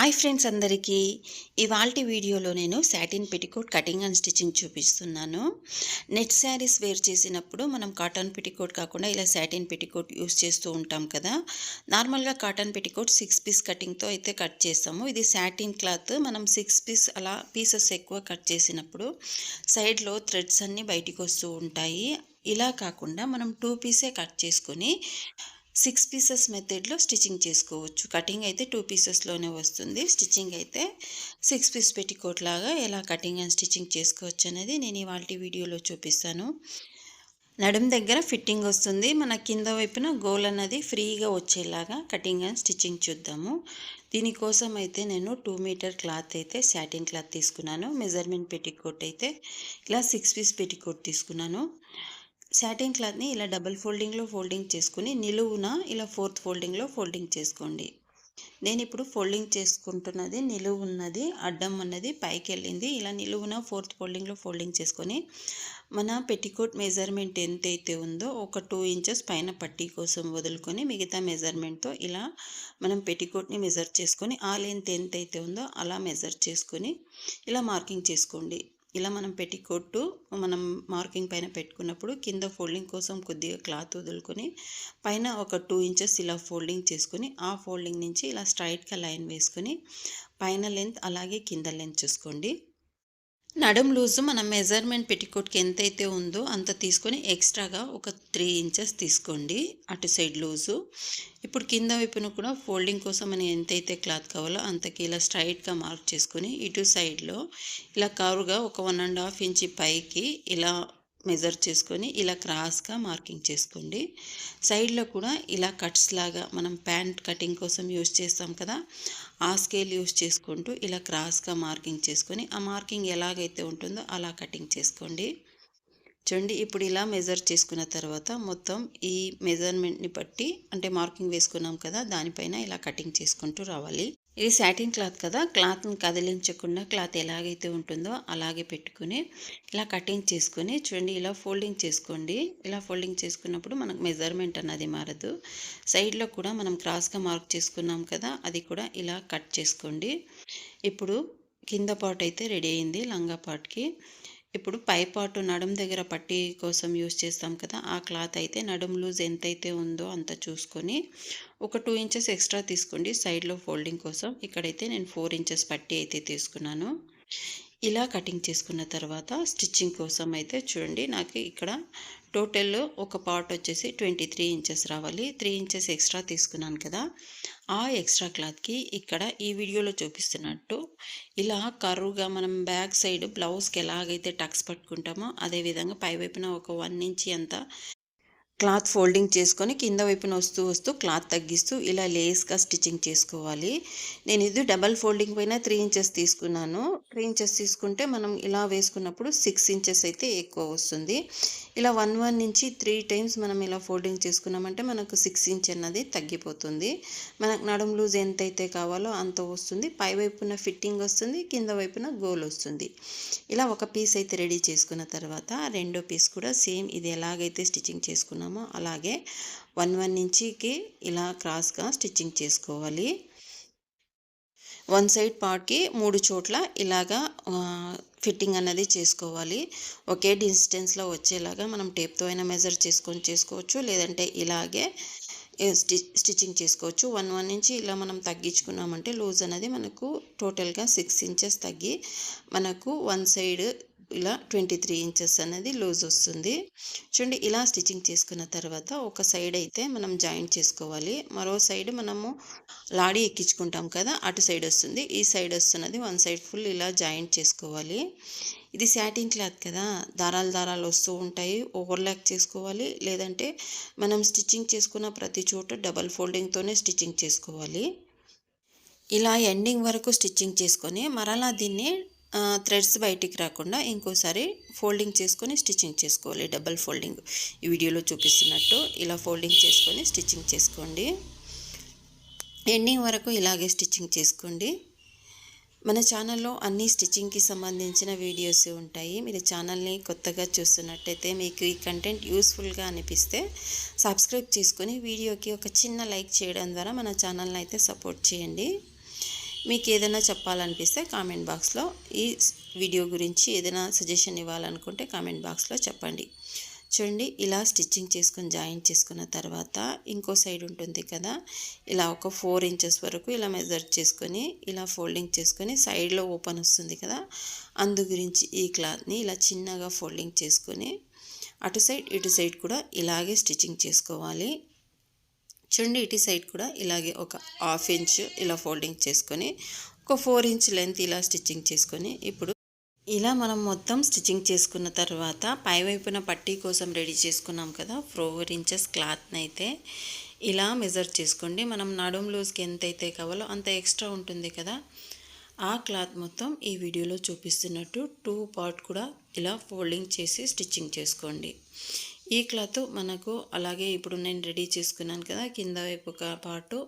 Hi friends అందరికీ. ఇవాల్టి వీడియోలో నేను satin petticoat cutting and stitching చూపిస్తున్నాను. నెట్ శారీస్ వేర్ చేసినప్పుడు మనం కాటన్ పెటికోట్ కాకుండా ఇలా సాటిన్ పెటికోట్ యూస్ చేస్తూ ఉంటాం కదా. నార్మల్గా కాటన్ పెటికోట్ సిక్స్ పీస్ కటింగ్తో అయితే కట్ చేస్తాము. ఇది సాటిన్ క్లాత్ మనం సిక్స్ పీస్ అలా పీసెస్ ఎక్కువ కట్ చేసినప్పుడు సైడ్లో థ్రెడ్స్ అన్నీ బయటికి వస్తూ ఉంటాయి. ఇలా కాకుండా మనం టూ పీసే కట్ చేసుకొని సిక్స్ పీసెస్ మెథడ్లో స్టిచ్చింగ్ చేసుకోవచ్చు. కటింగ్ అయితే టూ పీసెస్లోనే వస్తుంది. స్టిచ్చింగ్ అయితే సిక్స్ పీస్ పెట్టికోట్ లాగా ఎలా కటింగ్ అండ్ స్టిచ్చింగ్ చేసుకోవచ్చు అనేది నేను ఇవాళ వీడియోలో చూపిస్తాను. నడుం దగ్గర ఫిట్టింగ్ వస్తుంది. మన కింద వైపున గోల్ అన్నది ఫ్రీగా వచ్చేలాగా కటింగ్ అండ్ స్టిచ్చింగ్ చూద్దాము. దీనికోసం అయితే నేను టూ మీటర్ క్లాత్ అయితే శాటిన్ క్లాత్ తీసుకున్నాను. మెజర్మెంట్ పెట్టికోట్ అయితే ఇలా సిక్స్ పీస్ పెట్టికోట్ తీసుకున్నాను. శాటిన్ క్లాత్ని ఇలా డబల్ ఫోల్డింగ్లో ఫోల్డింగ్ చేసుకుని నిలువున ఇలా ఫోర్త్ ఫోల్డింగ్లో ఫోల్డింగ్ చేసుకోండి. నేను ఇప్పుడు ఫోల్డింగ్ చేసుకుంటున్నది నిలువు ఉన్నది అడ్డం అన్నది పైకి వెళ్ళింది. ఇలా నిలువున ఫోర్త్ ఫోల్డింగ్లో ఫోల్డింగ్ చేసుకొని మన పెట్టికోట్ మెజర్మెంట్ ఎంతైతే ఉందో ఒక టూ ఇంచెస్ పైన పట్టీ కోసం వదులుకొని మిగతా మెజర్మెంట్తో ఇలా మనం పెట్టికోట్ని మెజర్ చేసుకొని ఆ లెంత్ ఎంతైతే ఉందో అలా మెజర్ చేసుకొని ఇలా మార్కింగ్ చేసుకోండి. ఇలా మనం పెట్టికొట్టు మనం మార్కింగ్ పైన పెట్టుకున్నప్పుడు కింద ఫోల్డింగ్ కోసం కొద్దిగా క్లాత్ వదులుకొని పైన ఒక టూ ఇంచెస్ ఇలా ఫోల్డింగ్ చేసుకొని ఆ ఫోల్డింగ్ నుంచి ఇలా స్ట్రైట్గా లైన్ వేసుకొని పైన లెంత్ అలాగే కింద లెంత్ చూసుకోండి. నడుం లూజు మన మెజర్మెంట్ పెట్టికోట్కి ఎంతైతే ఉందో అంత తీసుకొని ఎక్స్ట్రాగా ఒక త్రీ ఇంచెస్ తీసుకోండి. అటు సైడ్ లూజు. ఇప్పుడు కింద వైపున కూడా ఫోల్డింగ్ కోసం మనం ఎంతైతే క్లాత్ కావాలో అంతకి ఇలా స్ట్రైట్గా మార్క్ చేసుకొని ఇటు సైడ్లో ఇలా కారుగా ఒక వన్ అండ్ హాఫ్ ఇంచ్ పైకి ఇలా మెజర్ చేసుకొని ఇలా క్రాస్గా మార్కింగ్ చేసుకోండి. సైడ్లో కూడా ఇలా కట్స్ లాగా మనం ప్యాంట్ కటింగ్ కోసం యూస్ చేస్తాం కదా ఆ స్కేల్ యూస్ చేసుకుంటూ ఇలా క్రాస్గా మార్కింగ్ చేసుకొని ఆ మార్కింగ్ ఎలాగైతే ఉంటుందో అలా కటింగ్ చేసుకోండి. చూడండి ఇప్పుడు ఇలా మెజర్ చేసుకున్న తర్వాత మొత్తం ఈ మెజర్మెంట్ని బట్టి అంటే మార్కింగ్ వేసుకున్నాం కదా దానిపైన ఇలా కటింగ్ చేసుకుంటూ రావాలి. ఇది శాటిన్ క్లాత్ కదా. క్లాత్ని కదిలించకుండా క్లాత్ ఎలాగైతే ఉంటుందో అలాగే పెట్టుకుని ఇలా కటింగ్ చేసుకొని చూడండి ఇలా ఫోల్డింగ్ చేసుకోండి. ఇలా ఫోల్డింగ్ చేసుకున్నప్పుడు మనకు మెజర్మెంట్ అన్నది మారదు. సైడ్లో కూడా మనం క్రాస్గా మార్క్ చేసుకున్నాం కదా అది కూడా ఇలా కట్ చేసుకోండి. ఇప్పుడు కింద పార్ట్ అయితే రెడీ అయింది లంగా పార్ట్కి ఇప్పుడు పై పాటు నడుం దగ్గర పట్టీ కోసం యూస్ చేస్తాం కదా ఆ క్లాత్ అయితే నడుం లూజ్ ఎంతైతే ఉందో అంత చూసుకొని ఒక టూ ఇంచెస్ ఎక్స్ట్రా తీసుకోండి సైడ్లో ఫోల్డింగ్ కోసం. ఇక్కడైతే నేను ఫోర్ ఇంచెస్ పట్టీ అయితే తీసుకున్నాను. ఇలా కటింగ్ చేసుకున్న తర్వాత స్టిచ్చింగ్ కోసం అయితే చూడండి నాకు ఇక్కడ టోటల్ ఒక పార్ట్ వచ్చేసి ట్వంటీ త్రీ ఇంచెస్ రావాలి. త్రీ ఇంచెస్ ఎక్స్ట్రా తీసుకున్నాను కదా. ఆ ఎక్స్ట్రా క్లాత్కి ఇక్కడ ఈ వీడియోలో చూపిస్తున్నట్టు ఇలా కర్రుగా మనం బ్యాక్ సైడ్ బ్లౌజ్కి ఎలాగైతే టక్స్ పట్టుకుంటామో అదేవిధంగా పైవైపున ఒక వన్ ఇంచి అంతా క్లాత్ ఫోల్డింగ్ చేసుకొని కింద వైపున వస్తూ వస్తూ క్లాత్ తగ్గిస్తూ ఇలా లేస్గా స్టిచ్చింగ్ చేసుకోవాలి. నేను ఇది డబల్ ఫోల్డింగ్ పైన త్రీ ఇంచెస్ తీసుకున్నాను. త్రీ ఇంచెస్ తీసుకుంటే మనం ఇలా వేసుకున్నప్పుడు సిక్స్ ఇంచెస్ అయితే ఎక్కువ వస్తుంది. ఇలా వన్ వన్ నుంచి త్రీ టైమ్స్ మనం ఇలా ఫోల్డింగ్ చేసుకున్నామంటే మనకు సిక్స్ ఇంచ్ అన్నది తగ్గిపోతుంది. మనకు నడుము లూజ్ ఎంతైతే కావాలో అంత వస్తుంది. పై వైపున ఫిట్టింగ్ వస్తుంది కింద వైపున గోల్ వస్తుంది. ఇలా ఒక పీస్ అయితే రెడీ చేసుకున్న తర్వాత రెండో పీస్ కూడా సేమ్ ఇది ఎలాగైతే స్టిచ్చింగ్ చేసుకున్నామో అలాగే వన్ వన్ ఇంచికి ఇలా క్రాస్గా స్టిచ్చింగ్ చేసుకోవాలి. వన్ సైడ్ పార్ట్కి మూడు చోట్ల ఇలాగా ఫిట్టింగ్ అనేది చేసుకోవాలి. ఒకే డిస్టెన్స్లో వచ్చేలాగా మనం టేప్తో అయినా మెజర్ చేసుకొని చేసుకోవచ్చు లేదంటే ఇలాగే స్టి స్టిచ్చింగ్ చేసుకోవచ్చు. వన్ వన్ నుంచి ఇలా మనం తగ్గించుకున్నామంటే లూజ్ అనేది మనకు టోటల్గా సిక్స్ ఇంచెస్ తగ్గి మనకు వన్ సైడ్ ఇలా ట్వంటీ త్రీ ఇంచెస్ అనేది లూజ్ వస్తుంది. చూడండి ఇలా స్టిచ్చింగ్ చేసుకున్న తర్వాత ఒక సైడ్ అయితే మనం జాయింట్ చేసుకోవాలి. మరో సైడ్ మనము లాడీ ఎక్కించుకుంటాం కదా అటు సైడ్ వస్తుంది. ఈ సైడ్ వస్తున్నది వన్ సైడ్ ఫుల్ ఇలా జాయింట్ చేసుకోవాలి. ఇది శాటింగ్ క్లాత్ కదా దారాలు దారాలు వస్తూ ఉంటాయి. ఓవర్లాక్ చేసుకోవాలి. లేదంటే మనం స్టిచ్చింగ్ చేసుకున్న ప్రతి చోట డబల్ ఫోల్డింగ్తోనే స్టిచ్చింగ్ చేసుకోవాలి. ఇలా ఎండింగ్ వరకు స్టిచ్చింగ్ చేసుకొని మరలా దీన్ని థ్రెడ్స్ బయటికి రాకుండా ఇంకోసారి ఫోల్డింగ్ చేసుకొని స్టిచ్చింగ్ చేసుకోవాలి. డబల్ ఫోల్డింగ్ ఈ వీడియోలో చూపిస్తున్నట్టు ఇలా ఫోల్డింగ్ చేసుకొని స్టిచ్చింగ్ చేసుకోండి. ఎండింగ్ వరకు ఇలాగే స్టిచ్చింగ్ చేసుకోండి. మన ఛానల్లో అన్ని స్టిచ్చింగ్కి సంబంధించిన వీడియోస్ ఉంటాయి. మీరు ఛానల్ని కొత్తగా చూస్తున్నట్టయితే మీకు ఈ కంటెంట్ యూస్ఫుల్గా అనిపిస్తే సబ్స్క్రైబ్ చేసుకొని వీడియోకి ఒక చిన్న లైక్ చేయడం ద్వారా మన ఛానల్ని అయితే సపోర్ట్ చేయండి. మీకు ఏదైనా చెప్పాలనిపిస్తే కామెంట్ బాక్స్లో ఈ వీడియో గురించి ఏదైనా సజెషన్ ఇవ్వాలనుకుంటే కామెంట్ బాక్స్లో చెప్పండి. చూడండి ఇలా స్టిచ్చింగ్ చేసుకొని జాయిన్ చేసుకున్న తర్వాత ఇంకో సైడ్ ఉంటుంది కదా ఇలా ఒక ఫోర్ ఇంచెస్ వరకు ఇలా మెజర్ చేసుకొని ఇలా ఫోల్డింగ్ చేసుకొని సైడ్లో ఓపెన్ వస్తుంది కదా అందు గురించి ఈ క్లాత్ని ఇలా చిన్నగా ఫోల్డింగ్ చేసుకొని అటు సైడ్ ఇటు సైడ్ కూడా ఇలాగే స్టిచ్చింగ్ చేసుకోవాలి. చూడండి ఇటు సైడ్ కూడా ఇలాగే ఒక హాఫ్ ఇంచ్ ఇలా ఫోల్డింగ్ చేసుకొని ఒక ఫోర్ ఇంచ్ లెంత్ ఇలా స్టిచ్చింగ్ చేసుకొని ఇప్పుడు ఇలా మనం మొత్తం స్టిచ్చింగ్ చేసుకున్న తర్వాత పైవైపున పట్టీ కోసం రెడీ చేసుకున్నాం కదా ఫోర్ ఇంచెస్ క్లాత్ని అయితే ఇలా మెజర్ చేసుకోండి. మనం నడుం లూజ్కి ఎంత అయితే కావాలో అంత ఎక్స్ట్రా ఉంటుంది కదా ఆ క్లాత్ మొత్తం ఈ వీడియోలో చూపిస్తున్నట్టు టూ పార్ట్ కూడా ఇలా ఫోల్డింగ్ చేసి స్టిచ్చింగ్ చేసుకోండి. ఈ క్లాత్ మనకు అలాగే ఇప్పుడు నేను రెడీ చేసుకున్నాను కదా కింద వైపు ఒక పాటు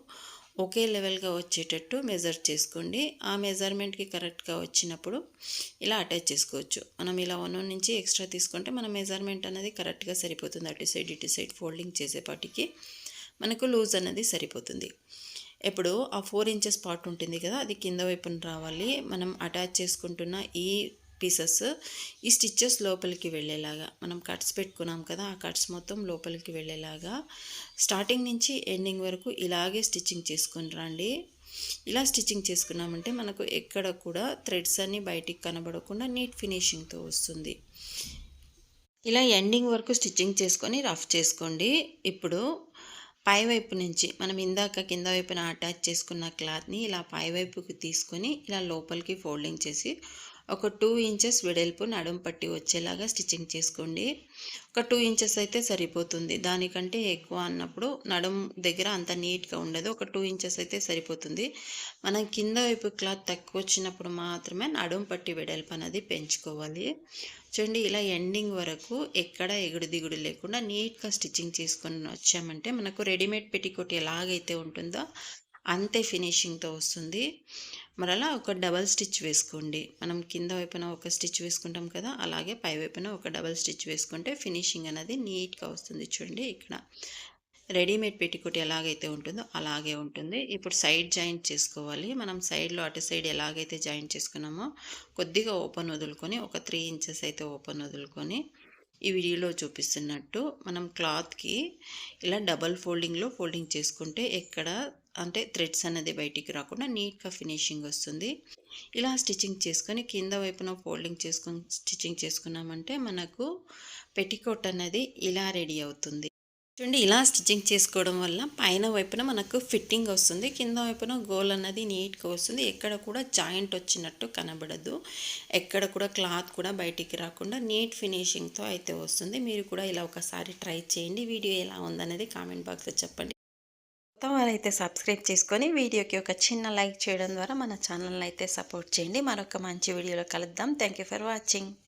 ఒకే లెవెల్గా వచ్చేటట్టు మెజర్ చేసుకోండి. ఆ మెజర్మెంట్కి కరెక్ట్గా వచ్చినప్పుడు ఇలా అటాచ్ చేసుకోవచ్చు. మనం ఇలా వన్ oh నుంచి ఎక్స్ట్రా తీసుకుంటే మన మెజర్మెంట్ అనేది కరెక్ట్గా సరిపోతుంది. అటు సైడ్ ఇటు సైడ్ ఫోల్డింగ్ చేసేపాటికి మనకు లూజ్ అనేది సరిపోతుంది. ఇప్పుడు ఆ ఫోర్ ఇంచెస్ పార్ట్ ఉంటుంది కదా అది కింద వైపున రావాలి. మనం అటాచ్ చేసుకుంటున్న ఈ పీసెస్ ఈ స్టిచ్చెస్ లోపలికి వెళ్ళేలాగా. మనం కట్స్ పెట్టుకున్నాం కదా ఆ కట్స్ మొత్తం లోపలికి వెళ్ళేలాగా. స్టార్టింగ్ నుంచి ఎండింగ్ వరకు ఇలాగే స్టిచ్చింగ్ చేసుకుని రండి. ఇలా స్టిచ్చింగ్ చేసుకున్నామంటే మనకు ఎక్కడ కూడా థ్రెడ్స్ అన్నీ బయటికి కనబడకుండా నీట్ ఫినిషింగ్తో వస్తుంది. ఇలా ఎండింగ్ వరకు స్టిచ్చింగ్ చేసుకొని రఫ్ చేసుకోండి. ఇప్పుడు పై వైపు నుంచి మనం ఇందాక కింద వైపున అటాచ్ చేసుకున్న క్లాత్ని ఇలా పై వైపుకి తీసుకొని ఇలా లోపలికి ఫోల్డింగ్ చేసి ఒక టూ ఇంచెస్ వెడల్పు నడుం పట్టి వచ్చేలాగా స్టిచ్చింగ్ చేసుకోండి. ఒక టూ ఇంచెస్ అయితే సరిపోతుంది. దానికంటే ఎక్కువ అన్నప్పుడు నడుం దగ్గర అంత నీట్గా ఉండదు. ఒక టూ ఇంచెస్ అయితే సరిపోతుంది. మనం కింద వైపు క్లాత్ తక్కువ వచ్చినప్పుడు మాత్రమే నడుం పట్టి వెడల్పు అనేది పెంచుకోవాలి. చూడండి ఇలా ఎండింగ్ వరకు ఎక్కడ ఎగుడు దిగుడు లేకుండా నీట్గా స్టిచ్చింగ్ చేసుకొని వచ్చామంటే మనకు రెడీమేడ్ పెట్టికోట్ ఎలాగైతే ఉంటుందో అంతే ఫినిషింగ్తో వస్తుంది. మరలా ఒక డబల్ స్టిచ్ వేసుకోండి. మనం కింద వైపున ఒక స్టిచ్ వేసుకుంటాం కదా అలాగే పై వైపున ఒక డబల్ స్టిచ్ వేసుకుంటే ఫినిషింగ్ అనేది నీట్గా వస్తుంది చూడండి ఇక్కడ. రెడీమేడ్ పెట్టికోటి ఎలాగైతే ఉంటుందో అలాగే ఉంటుంది. ఇప్పుడు సైడ్ జాయింట్ చేసుకోవాలి. మనం సైడ్లో అటు సైడ్ ఎలాగైతే జాయింట్ చేసుకున్నామో కొద్దిగా ఓపెన్ వదులుకొని ఒక త్రీ ఇంచెస్ అయితే ఓపెన్ వదులుకొని ఈ వీడియోలో చూపిస్తున్నట్టు మనం క్లాత్కి ఇలా డబల్ ఫోల్డింగ్లో ఫోల్డింగ్ చేసుకుంటే ఎక్కడ అంటే థ్రెడ్స్ అనేది బయటికి రాకుండా నీట్గా ఫినిషింగ్ వస్తుంది. ఇలా స్టిచ్చింగ్ చేసుకొని కింద వైపున ఫోల్డింగ్ చేసుకొని స్టిచ్చింగ్ చేసుకున్నామంటే మనకు పెట్టికోట్ అనేది ఇలా రెడీ అవుతుంది. చూడండి ఇలా స్టిచ్చింగ్ చేసుకోవడం వల్ల పైన వైపున మనకు ఫిట్టింగ్ వస్తుంది. కింద వైపున గోల్ అన్నది నీట్గా వస్తుంది. ఎక్కడ కూడా జాయింట్ వచ్చినట్టు కనబడదు. ఎక్కడ కూడా క్లాత్ కూడా బయటికి రాకుండా నీట్ ఫినిషింగ్తో అయితే వస్తుంది. మీరు కూడా ఇలా ఒకసారి ట్రై చేయండి. వీడియో ఎలా ఉందనేది కామెంట్ బాక్స్లో చెప్పండి. మొత్తం వారైతే సబ్స్క్రైబ్ చేసుకొని వీడియోకి ఒక చిన్న లైక్ చేయడం ద్వారా మన ఛానల్ని అయితే సపోర్ట్ చేయండి. మరొక మంచి వీడియోలో కలుద్దాం. Thank you for watching